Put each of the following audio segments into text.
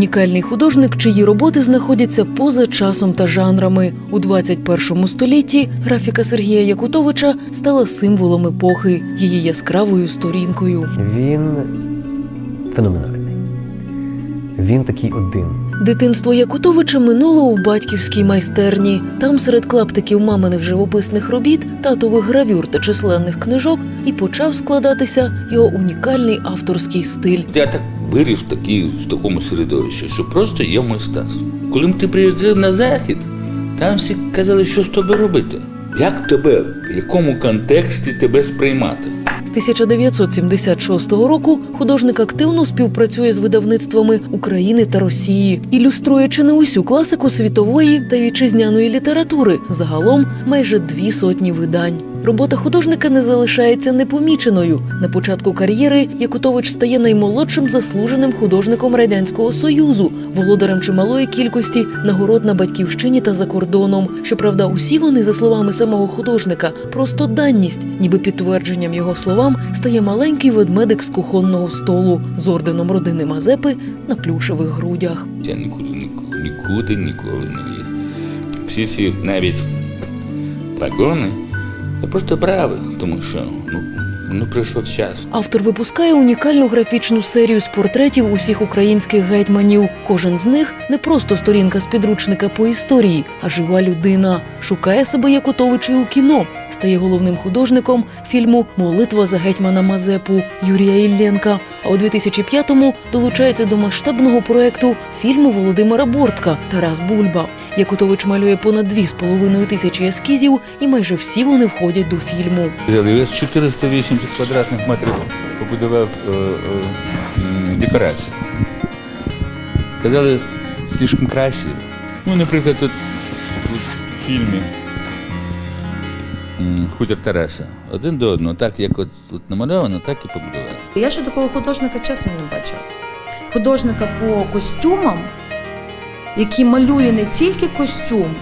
унікальний художник, чиї роботи знаходяться поза часом та жанрами. У 21 столітті графіка Сергія Якутовича стала символом епохи, її яскравою сторінкою. Він феноменальний. Він такий один. Дитинство Якутовича минуло у батьківській майстерні. Там серед клаптиків маминих живописних робіт, татових гравюр та численних книжок і почав складатися його унікальний авторський стиль. Я так виріс в, такій, в такому середовищі, що просто є мистецтво. Коли ти приїздив на захід, там всі казали, що з тобою робити. Як тебе, в якому контексті тебе сприймати? З 1976 року художник активно співпрацює з видавництвами України та Росії, ілюструючи не усю класику світової та вітчизняної літератури, загалом майже дві сотні видань. Робота художника не залишається непоміченою. На початку кар'єри Якутович стає наймолодшим заслуженим художником радянського союзу, володарем чималої кількості нагород на батьківщині та за кордоном. Щоправда, усі вони, за словами самого художника, просто даність, ніби підтвердженням його словам стає маленький ведмедик з кухонного столу з орденом родини Мазепи на плюшевих грудях. Я нікуди, нікуди, ніколи не ліз. Всі ці навіть погони я просто брав тому що ну, ну прийшов час. Автор випускає унікальну графічну серію з портретів усіх українських гетьманів. Кожен з них не просто сторінка з підручника по історії, а жива людина. Шукає себе Якутович і у кіно. Стає головним художником фільму Молитва за гетьмана Мазепу Юрія Ілленка. А у 2005-му долучається до масштабного проекту фільму Володимира Бортка Тарас Бульба. Якутович малює понад дві з половиною тисячі ескізів, і майже всі вони входять до фільму. Взяли я з 480 квадратних метрів побудував е, е, декорацію. Казали, слишком красиво. Ну, наприклад, тут, в фільмі Хутір Тараса. Один до одного, так як от, от намальовано, так і побудували. Я ще такого художника чесно не бачила. Художника по костюмам, який малює не тільки костюм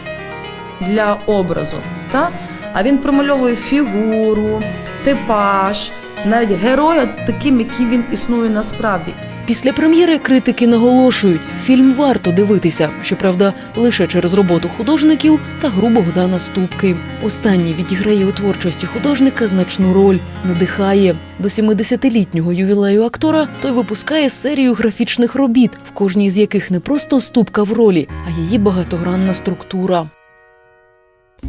для образу, та? а він промальовує фігуру, типаж, навіть героя таким, яким він існує насправді. Після прем'єри критики наголошують, фільм варто дивитися, щоправда, лише через роботу художників та гру Богдана Ступки. Останній відіграє у творчості художника значну роль, надихає. До 70-літнього ювілею актора той випускає серію графічних робіт, в кожній з яких не просто ступка в ролі, а її багатогранна структура.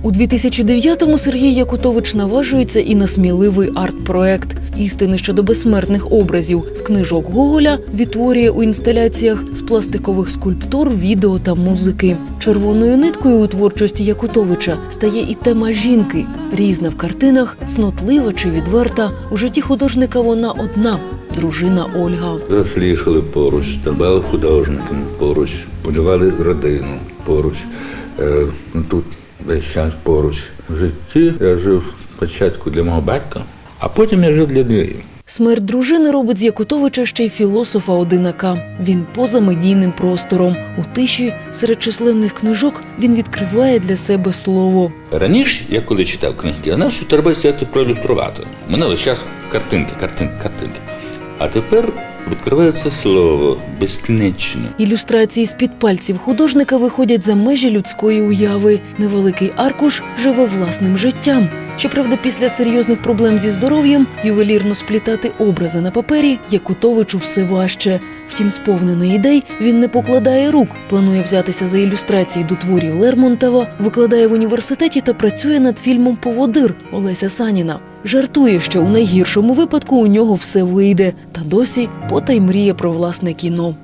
У 2009-му Сергій Якутович наважується і на сміливий арт-проект. Істини щодо безсмертних образів з книжок Гоголя відтворює у інсталяціях з пластикових скульптур, відео та музики. Червоною ниткою у творчості Якутовича стає і тема жінки, різна в картинах, цнотлива чи відверта. У житті художника вона одна дружина Ольга. Рослішали поруч, ставали художниками поруч, будували родину поруч. Е, тут весь час поруч. В житті я жив спочатку для мого батька, а потім я жив для неї. Смерть дружини робить з Якутовича ще й філософа одинака. Він поза медійним простором. У тиші серед численних книжок він відкриває для себе слово. Раніше, я коли читав книжки, я знав, що треба це проілюструвати. У мене весь час картинки, картинки, картинки. А тепер відкривається слово безкінечне. Ілюстрації з під пальців художника виходять за межі людської уяви. Невеликий аркуш живе власним життям. Щоправда, після серйозних проблем зі здоров'ям ювелірно сплітати образи на папері Якутовичу все важче. Втім, сповнений ідей він не покладає рук. Планує взятися за ілюстрації до творів Лермонтова, викладає в університеті та працює над фільмом Поводир Олеся Саніна. Жартує, що у найгіршому випадку у нього все вийде, та досі потай мріє про власне кіно.